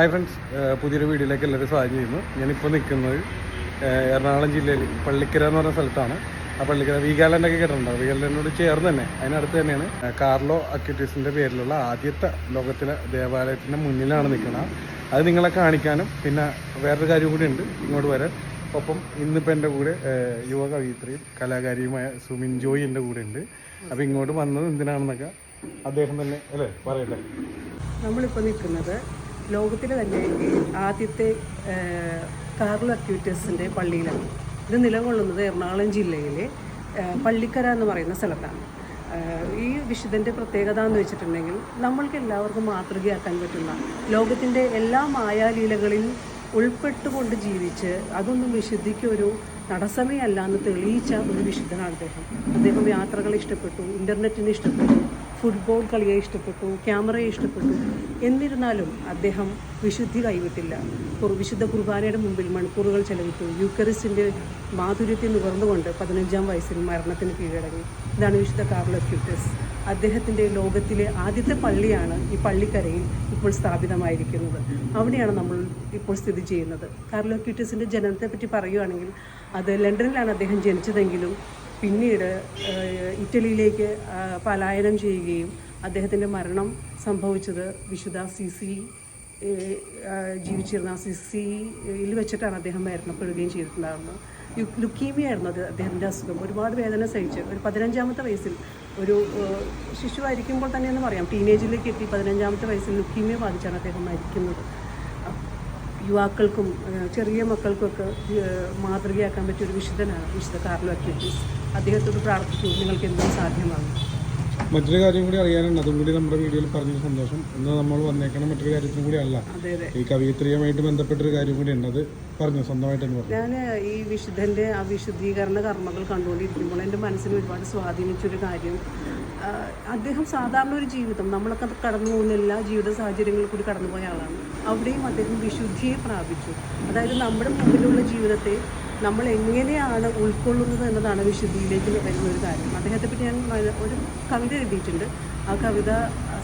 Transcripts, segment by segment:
Hi friends പുതിയൊരു വീഡിയോയിലേക്ക് എല്ലാവരും സ്വാഗതം ചെയ്യുന്നു. ഞാനിപ്പോൾ നിൽക്കുന്നത് എറണാകുളം ജില്ലയിൽ പള്ളിക്കര എന്ന് പറഞ്ഞ സ്ഥലത്താണ്. ആ പള്ളിക്കര വീഗാലൻഡൊക്കെ കേട്ടിട്ടുണ്ടോ? വീഗാലൻഡിനോട് ചേർന്ന് തന്നെ അതിനടുത്ത് തന്നെയാണ്. കാർലോ അക്യൂട്ടീസിന്റെ പേരിലുള്ള ആദ്യത്തെ ലോകത്തിലെ ദേവാലയത്തിന്റെ മുന്നിലാണ് നിൽക്കുന്നത്. അത് നിങ്ങളെ കാണിക്കാനും പിന്നെ വേറൊരു കാര്യം കൂടി ഉണ്ട് ഇങ്ങോട്ട് വരാൻ. ഒപ്പം ഇന്നിപ്പോൾ എന്റെ കൂടെ യുവ കവിയത്രിയും കലാകാരിയുമായ സുമിൻ ജോയി എന്റെ കൂടെ ഉണ്ട്. അപ്പോൾ ഇങ്ങോട്ട് വന്നത് എന്തിനാണെന്നൊക്കെ അദ്ദേഹം തന്നെ അല്ലേ പറയട്ടെ. നമ്മളിപ്പോൾ നിൽക്കുന്നത് ലോകത്തിലെ തന്നെ ആദ്യത്തെ കാർലോ അക്യൂറ്റസിന്റെ പള്ളിയിലാണ്. ഇത് നിലകൊള്ളുന്നത് എറണാകുളം ജില്ലയിലെ പള്ളിക്കര എന്ന് പറയുന്ന സ്ഥലത്താണ്. ഈ വിശുദ്ധന്റെ പ്രത്യേകത എന്ന് വെച്ചിട്ടുണ്ടെങ്കിൽ നമ്മൾക്ക് എല്ലാവർക്കും മാതൃകയാക്കാൻ പറ്റുന്ന ലോകത്തിന്റെ എല്ലാ മായാലീലകളിൽ ഉൾപ്പെട്ടുകൊണ്ട് ജീവിച്ച് അതൊന്നും വിശുദ്ധിക്ക് ഒരു തടസ്സമേ അല്ല എന്ന് തെളിയിച്ച ഒരു വിശുദ്ധനാണ് അദ്ദേഹം. അദ്ദേഹം യാത്രകളെ ഇഷ്ടപ്പെട്ടു ഇന്റർനെറ്റിനെ ഇഷ്ടപ്പെട്ടു ഫുട്ബോൾ കളിയെ ഇഷ്ടപ്പെട്ടു ക്യാമറയെ ഇഷ്ടപ്പെട്ടു. എന്നിരുന്നാലും അദ്ദേഹം വിശുദ്ധി കൈവിട്ടില്ല. വിശുദ്ധ കുർബാനയുടെ മുമ്പിൽ മണിക്കൂറുകൾ ചെലവിട്ടു. യുക്കറിസിന്റെ മാധുര്യത്തെ നുകർന്നുകൊണ്ട് പതിനഞ്ചാം വയസ്സിൽ മരണത്തിന് കീഴടങ്ങി. ഇതാണ് വിശുദ്ധ കാർലോ ക്യൂട്ടസ്. അദ്ദേഹത്തിന്റെ ലോകത്തിലെ ആദ്യത്തെ പള്ളിയാണ് ഈ പള്ളിക്കരയിൽ ഇപ്പോൾ സ്ഥാപിതമായിരിക്കുന്നത്. അവിടെയാണ് നമ്മൾ ഇപ്പോൾ സ്ഥിതി ചെയ്യുന്നത്. കാർലോ ക്യൂട്ടസിന്റെ ജനനത്തെപ്പറ്റി പറയുകയാണെങ്കിൽ അത് ലണ്ടനിലാണ് അദ്ദേഹം ജനിച്ചതെങ്കിലും പിന്നീട് ഇറ്റലിയിലേക്ക് പലായനം ചെയ്യുകയും അദ്ദേഹത്തിന്റെ മരണം സംഭവിച്ചത് വിശുദ്ധ സി സി ജീവിച്ചിരുന്ന സി സിയിൽ വെച്ചിട്ടാണ് അദ്ദേഹം മരണപ്പെടുകയും ചെയ്തിട്ടുണ്ടായിരുന്നത് ലുക്കീമിയ ആയിരുന്നു അത് അദ്ദേഹത്തിന്റെ അസുഖം. ഒരുപാട് വേദന സഹിച്ച് ഒരു പതിനഞ്ചാമത്തെ വയസ്സിൽ ഒരു ശിശു ശിശുവായിരിക്കുമ്പോൾ തന്നെ എന്ന് പറയാം. ടീനേജിലേക്ക് എത്തി പതിനഞ്ചാമത്തെ വയസ്സിൽ ലുക്കീമിയ ബാധിച്ചാണ് അദ്ദേഹം മരിക്കുന്നത്. യുവാക്കൾക്കും ചെറിയ മക്കൾക്കൊക്കെ മാതൃകയാക്കാൻ പറ്റിയ ഒരു വിശുദ്ധനാണ് വിശുദ്ധ കാർലോ അക്യൂട്ടീസ് അദ്ദേഹത്തോട് പ്രാർത്ഥിക്കൂ നിങ്ങൾക്ക് എന്തും സാധ്യമാകും. മറ്റൊരു കാര്യം കൂടി അറിയാനുണ്ട്. അതും കൂടി നമ്മുടെ വീഡിയോയിൽ പറഞ്ഞ സന്തോഷം. ഇന്ന് നമ്മൾ വന്നേക്കണ മറ്റൊരു കാര്യത്തിനും കൂടി അല്ല. ഈ കവിയത്രിയുമായിട്ട് ബന്ധപ്പെട്ടൊരു കാര്യം കൂടി ഉണ്ട്. അത് പറഞ്ഞു സ്വന്തമായിട്ട് ഞാൻ ഈ വിശുദ്ധന്റെ ആ വിശുദ്ധീകരണ കർമ്മങ്ങൾ കണ്ടുകൊണ്ടിരിക്കുമ്പോൾ എന്റെ മനസ്സിന് ഒരുപാട് സ്വാധീനിച്ചൊരു കാര്യം. അദ്ദേഹം സാധാരണ ഒരു ജീവിതം നമ്മളൊക്കെ കടന്നു പോകുന്ന എല്ലാ ജീവിത സാഹചര്യങ്ങളിൽ കൂടി കടന്നുപോയ ആളാണ്. അവിടെയും അദ്ദേഹം വിശുദ്ധിയെ പ്രാപിച്ചു. അതായത് നമ്മുടെ മുമ്പിലുള്ള ജീവിതത്തെ നമ്മൾ എങ്ങനെയാണ് ഉൾക്കൊള്ളുന്നത് എന്നതാണ് വിശുദ്ധിയിലേക്ക് വരുന്ന ഒരു കാര്യം. അദ്ദേഹത്തെ പറ്റി ഞാൻ ഒരു കവിത എഴുതിയിട്ടുണ്ട്. ആ കവിത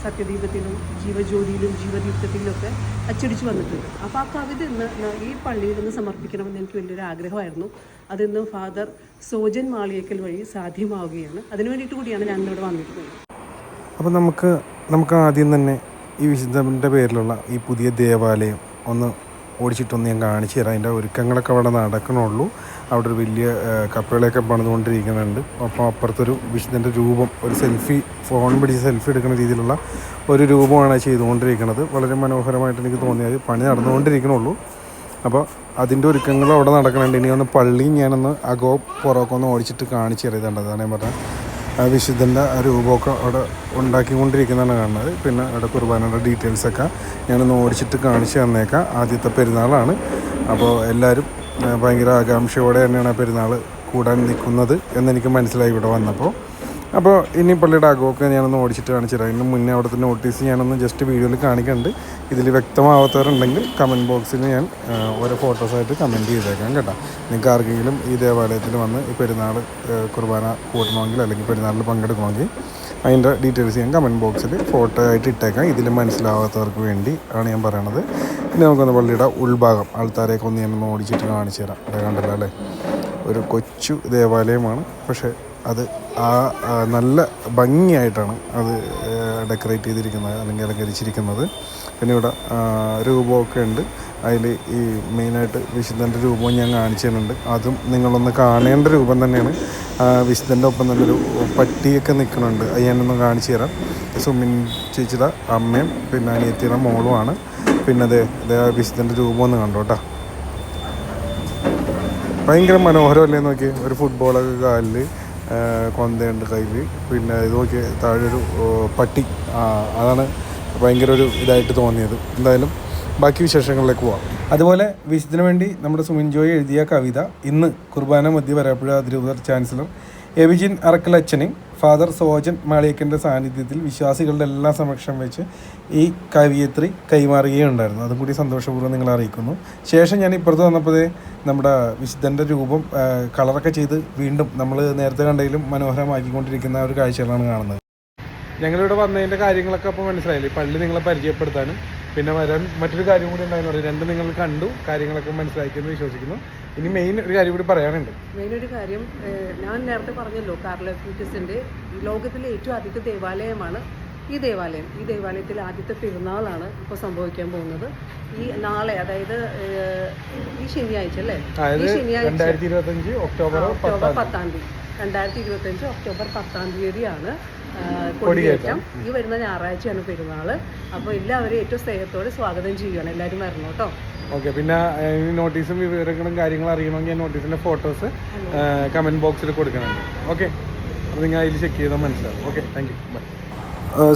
സത്യദീപത്തിലും ജീവജ്യോതിയിലും ജീവദീപ്തത്തിലുമൊക്കെ അച്ചടിച്ച് വന്നിട്ടുണ്ട്. അപ്പോൾ ആ കവിത ഇന്ന് ഈ പള്ളിയിൽ നിന്ന് സമർപ്പിക്കണമെന്ന് എനിക്ക് വലിയൊരു ആഗ്രഹമായിരുന്നു. അതിന്ന് ഫാദർ സോജൻ മാളിയേക്കൽ വഴി സാധ്യമാവുകയാണ്. അതിനു വേണ്ടിയിട്ട് കൂടിയാണ് ഞാൻ ഇന്നിവിടെ വന്നിട്ടുള്ളത് അപ്പോൾ നമുക്ക് നമുക്ക് ആദ്യം തന്നെ ഈ വിശുദ്ധന്റെ പേരിലുള്ള ഈ പുതിയ ദേവാലയം ഒന്ന് ഓടിച്ചിട്ടൊന്ന് ഞാൻ കാണിച്ചു തരാം. അതിന്റെ ഒരുക്കങ്ങളൊക്കെ അവിടെ നടക്കണുള്ളൂ. അവിടെ ഒരു വലിയ കപ്പകളെയൊക്കെ പണിതുകൊണ്ടിരിക്കുന്നുണ്ട്. അപ്പോൾ അപ്പുറത്തൊരു വിഷ്ണുവിന്റെ രൂപം ഒരു സെൽഫി ഫോൺ പിടിച്ച് സെൽഫി എടുക്കുന്ന രീതിയിലുള്ള ഒരു രൂപമാണ് ചെയ്തുകൊണ്ടിരിക്കുന്നത്. വളരെ മനോഹരമായിട്ട് എനിക്ക് തോന്നിയത്. പണി നടന്നുകൊണ്ടിരിക്കണുള്ളൂ. അപ്പോൾ അതിന്റെ ഒരുക്കങ്ങൾ അവിടെ നടക്കുന്നുണ്ട്. ഇനി ഒന്ന് പള്ളിയും ഞാനൊന്ന് അകോ പുറമൊക്കെ ഒന്ന് ഓടിച്ചിട്ട് കാണിച്ചു തരുന്നുണ്ട് അതാണ് ഞാൻ പറഞ്ഞത്. വിശുദ്ധന്റെ രൂപമൊക്കെ അവിടെ ഉണ്ടാക്കിക്കൊണ്ടിരിക്കുന്നതാണ് കാണുന്നത്. പിന്നെ അവിടെ കുർബാനയുടെ ഡീറ്റെയിൽസൊക്കെ ഞാനൊന്ന് ഓടിച്ചിട്ട് കാണിച്ചു തന്നേക്കാം. ആദ്യത്തെ പെരുന്നാളാണ്. അപ്പോൾ എല്ലാവരും ഭയങ്കര ആകാംക്ഷയോടെ തന്നെയാണ് ആ പെരുന്നാൾ കൂടാൻ നിൽക്കുന്നത് എന്നെനിക്ക് മനസ്സിലായി ഇവിടെ വന്നപ്പോൾ. അപ്പോൾ ഇനി പള്ളിയുടെ അകമൊക്കെ ഞാനൊന്ന് ഓടിച്ചിട്ട് കാണിച്ചു തരാം ഇതിന് മുന്നേ അവിടുത്തെ നോട്ടീസ് ഞാനൊന്ന് ജസ്റ്റ് വീഡിയോയിൽ കാണിക്കുന്നുണ്ട്. ഇതിൽ വ്യക്തമാവാത്തവരുണ്ടെങ്കിൽ കമന്റ് ബോക്സിൽ ഞാൻ ഓരോ ഫോട്ടോസായിട്ട് കമന്റ് ചെയ്തേക്കാം കേട്ടോ. നിങ്ങൾക്ക് ആർക്കെങ്കിലും ഈ ദേവാലയത്തിൽ വന്ന് ഈ പെരുന്നാൾ കുർബാന കൂട്ടണമെങ്കിൽ അല്ലെങ്കിൽ പെരുന്നാളിൽ പങ്കെടുക്കണമെങ്കിൽ അതിന്റെ ഡീറ്റെയിൽസ് ഞാൻ കമന്റ് ബോക്സിൽ ഫോട്ടോ ആയിട്ട് ഇട്ടേക്കാം. ഇതിൽ മനസ്സിലാവാത്തവർക്ക് വേണ്ടി ആണ് ഞാൻ പറയണത്. ഇനി നമുക്കൊന്ന് പള്ളിയുടെ ഉൾഭാഗം ആൾക്കാരെയൊക്കെ ഒന്ന് ഞാനൊന്ന് ഓടിച്ചിട്ട് കാണിച്ചു തരാം അത് കണ്ടല്ലോ അല്ലേ? ഒരു കൊച്ചു ദേവാലയമാണ്. പക്ഷേ അത് ആ നല്ല ഭംഗിയായിട്ടാണ് അത് ഡെക്കറേറ്റ് ചെയ്തിരിക്കുന്നത് അല്ലെങ്കിൽ അലങ്കരിച്ചിരിക്കുന്നത്. പിന്നെ ഇവിടെ രൂപമൊക്കെ ഉണ്ട്. അതിൽ ഈ മെയിനായിട്ട് വിശുദ്ധന്റെ രൂപവും ഞാൻ കാണിച്ചു തരുന്നുണ്ട്. അതും നിങ്ങളൊന്ന് കാണേണ്ട രൂപം തന്നെയാണ്. വിശുദ്ധന്റെ ഒപ്പം ഒരു പട്ടിയൊക്കെ നിൽക്കുന്നുണ്ട്. അത് ഞാനൊന്ന് കാണിച്ചു തരാം. സുമിൻ ചേച്ചിയുടെ അമ്മയും പിന്നെ അനിയത്തിയുടെ മോളുമാണ് പിന്നെ അതേ വിശുദ്ധന്റെ രൂപം ഒന്ന് കണ്ടോ കേട്ടോ ഭയങ്കര മനോഹരമല്ലേ നോക്കി ഒരു ഫുട്ബോളൊക്കെ കാലിൽ കൊന്തയുണ്ട് കയ്യിൽ പിന്നെ ഇത് നോക്കി താഴെ ഒരു പട്ടി. അതാണ് ഭയങ്കര ഒരു ഇതായിട്ട് തോന്നിയത്. എന്തായാലും ബാക്കി വിശേഷങ്ങളിലേക്ക് പോവാം. അതുപോലെ വിശുദ്ധിനു വേണ്ടി നമ്മുടെ സുമിൻ ജോയി എഴുതിയ കവിത ഇന്ന് കുർബാന മധ്യ വരാപ്പുഴ അതിരൂപതർ ചാൻസലർ എബിജിൻ അറക്കൽ അച്ഛനെയും ഫാദർ സോജൻ മാളിയക്കന്റെ സാന്നിധ്യത്തിൽ വിശ്വാസികളുടെ എല്ലാ സമക്ഷം വെച്ച് ഈ കവിയത്രി കൈമാറുകയുണ്ടായിരുന്നു. അതും കൂടി സന്തോഷപൂർവം നിങ്ങളെ അറിയിക്കുന്നു. ശേഷം ഞാൻ ഇപ്പുറത്ത് വന്നപ്പോഴേ നമ്മുടെ വിശുദ്ധന്റെ രൂപം കളറൊക്കെ ചെയ്ത് വീണ്ടും നമ്മൾ നേരത്തെ കണ്ടതിലും മനോഹരമാക്കിക്കൊണ്ടിരിക്കുന്ന ഒരു കാഴ്ചകളാണ് കാണുന്നത്. ഞങ്ങളിവിടെ വന്നതിന്റെ കാര്യങ്ങളൊക്കെ അപ്പോൾ മനസ്സിലായില്ലേ? പള്ളി നിങ്ങളെ പരിചയപ്പെടുത്താനും പിന്നെ വരാൻ മറ്റൊരു കാര്യം കൂടി ഉണ്ടായിരുന്നു. രണ്ട് നിങ്ങൾ കണ്ടു കാര്യങ്ങളൊക്കെ മനസ്സിലാക്കിയെന്ന് വിശ്വസിക്കുന്നു. ഇനി മെയിൻ ഒരു കാര്യം കൂടി പറയാനുണ്ട്. മെയിൻ ഒരു കാര്യം ഞാൻ നേരത്തെ പറഞ്ഞല്ലോ കാർലോ ലോകത്തിലെ ഏറ്റവും ആദ്യത്തെ ദേവാലയമാണ് ഈ ദേവാലയം. ഈ ദേവാലയത്തിൽ ആദ്യത്തെ പെരുന്നാളാണ് ഇപ്പോൾ സംഭവിക്കാൻ പോകുന്നത്. ഈ നാളെ അതായത് ഈ ശനിയാഴ്ച അല്ലേ? ഈ ശനിയാഴ്ച ഒക്ടോബർ ഒക്ടോബർ പത്താം തീയതി. രണ്ടായിരത്തി ഇരുപത്തഞ്ച് ഒക്ടോബർ പത്താം തീയതിയാണ് കൊടിയേറ്റം. ഈ വരുന്ന ഞായറാഴ്ചയാണ് പെരുന്നാൾ അപ്പോൾ എല്ലാവരും ഏറ്റവും സ്നേഹത്തോടെ സ്വാഗതം ചെയ്യുകയാണ് എല്ലാവരും വരണം കേട്ടോ ഓക്കെ പിന്നെ നോട്ടീസും വിവരങ്ങളും കാര്യങ്ങളും അറിയണമെങ്കിൽ നോട്ടീസിന്റെ ഫോട്ടോസ് കമന്റ് ബോക്സിൽ കൊടുക്കണം ഓക്കെ അപ്പോൾ നിങ്ങൾ അതിൽ ചെക്ക് ചെയ്താൽ മനസ്സിലാവും. Okay thank you bye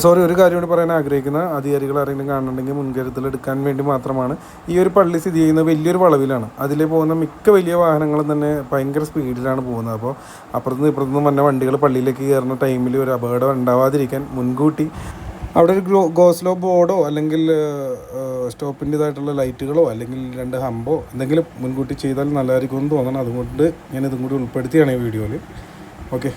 sorry ഒരു കാര്യം കൂടി പറയാൻ ആഗ്രഹിക്കുന്ന അധികാരികൾ ആരെങ്കിലും കാണുന്നുണ്ടെങ്കിൽ മുൻകരുതൽ എടുക്കാൻ വേണ്ടി മാത്രമാണ്. ഈ ഒരു പള്ളി സ്ഥിതി ചെയ്യുന്നത് വലിയൊരു വളവിലാണ്. അതിൽ പോകുന്ന മിക്ക വലിയ വാഹനങ്ങളും തന്നെ ഭയങ്കര സ്പീഡിലാണ് പോകുന്നത്. അപ്പോൾ അപ്പുറത്തുനിന്ന് ഇപ്പുറത്തുനിന്ന് വന്ന വണ്ടികൾ പള്ളിയിലേക്ക് കയറുന്ന ടൈമിൽ ഒരു അപകടം ഉണ്ടാവാതിരിക്കാൻ മുൻകൂട്ടി അവിടെ ഒരു ഗ്രോ ഗോസ്ലോ ബോർഡോ അല്ലെങ്കിൽ സ്റ്റോപ്പിന്റെതായിട്ടുള്ള ലൈറ്റുകളോ അല്ലെങ്കിൽ രണ്ട് ഹമ്പോ എന്തെങ്കിലും മുൻകൂട്ടി ചെയ്താൽ നല്ലതായിരിക്കും എന്ന് തോന്നണം. അതുകൊണ്ട് ഞാൻ ഇതും കൂടി ഉൾപ്പെടുത്തിയാണ് ഈ വീഡിയോയിൽ. ഓക്കെ.